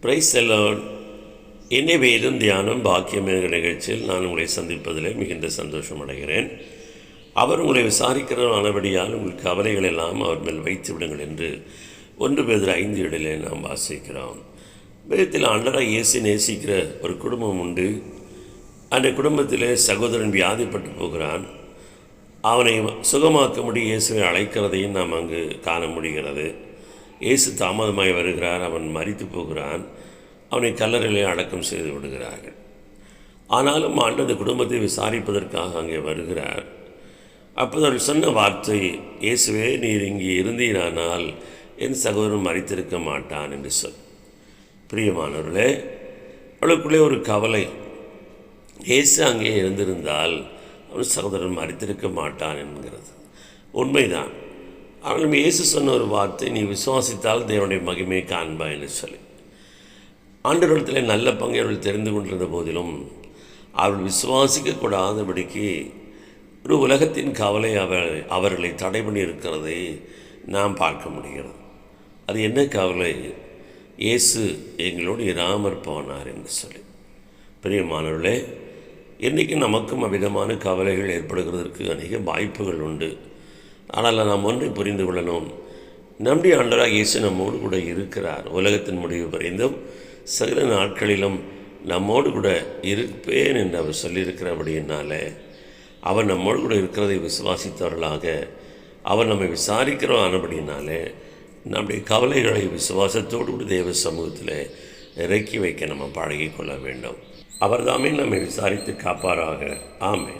Price எல்லாம் என்னை வேதம் தியானம் பாக்கியம் என்கிற நிகழ்ச்சியில் நான் உங்களை சந்திப்பதில் மிகுந்த சந்தோஷம் அடைகிறேன். அவர் உங்களை விசாரிக்கிறவனபடியால் உங்கள் கவலைகள் எல்லாம் அவர் மேல் வைத்து விடுங்கள் என்று ஒன்று பேர் ஐந்து இடலே நாம் வாசிக்கிறோம். வேதத்தில் அண்டராக இயேசு நேசிக்கிற ஒரு குடும்பம் உண்டு. அந்த குடும்பத்திலே சகோதரன் வியாதிப்பட்டு போகிறான். அவனை சுகமாக்கும்படி இயேசுவை அழைக்கிறதையும் நாம் அங்கு காண முடிகிறது. இயேசு தாமதமாய் வருகிறார் அவன் மறித்து போகிறான் அவனை கல்லறையிலே அடக்கம் செய்து விடுகிறார்கள். ஆனாலும் ஆண்டது குடும்பத்தை விசாரிப்பதற்காக அங்கே வருகிறார். அப்போது அவர் சொன்ன வார்த்தை இயேசுவே நீர் இங்கே இருந்தீரானால் என் சகோதரன் மறித்திருக்க மாட்டான் என்று சொல். பிரியமானவர்களே அவளுக்குள்ளே ஒரு கவலை. இயேசு அங்கே இருந்திருந்தால் அவன் சகோதரன் மறித்திருக்க மாட்டான் என்கிறது. உண்மைதான். ஆனால் இயேசு சொன்ன ஒரு வார்த்தை நீ விசுவாசித்தால் தேவனுடைய மகிமை காண்பா என்று சொல்லி. ஆண்டவரிடத்தில் நல்ல பங்கை அவர்கள் தெரிந்து கொண்டிருந்த போதிலும் அவள் விசுவாசிக்கக்கூடாதபடிக்கு ஒரு உலகத்தின் கவலை அவர் அவர்களை தடை பண்ணி இருக்கிறதை நாம் பார்க்க முடிகிறது. அது என்ன கவலை? இயேசு எங்களோடு இராமற் போனார் என்று சொல்லி. பிரியமானவர்களே இன்றைக்கு நமக்கும் அவ்விதமான கவலைகள் ஏற்படுகிறதற்கு அநேக வாய்ப்புகள் உண்டு. ஆனால் நாம் ஒன்றை புரிந்து கொள்ளணும். நம்முடைய ஆண்டராக இயேசு நம்மோடு கூட இருக்கிறார். உலகத்தின் முடிவு வரைந்தும் சகல நாட்களிலும் நம்மோடு கூட இருப்பேன் என்று அவர் சொல்லியிருக்கிறபடியினால அவர் நம்மோடு கூட இருக்கிறதை விசுவாசித்தவர்களாக அவர் நம்மை விசாரிக்கிறோம் ஆனபடினாலே நம்முடைய கவலைகளை விசுவாசத்தோடு கூட தேவ சமூகத்தில் இறக்கி வைக்க நம்ம பழகிக்கொள்ள வேண்டும். அவர்தாமே நம்மை விசாரித்து காப்பாராக. ஆமே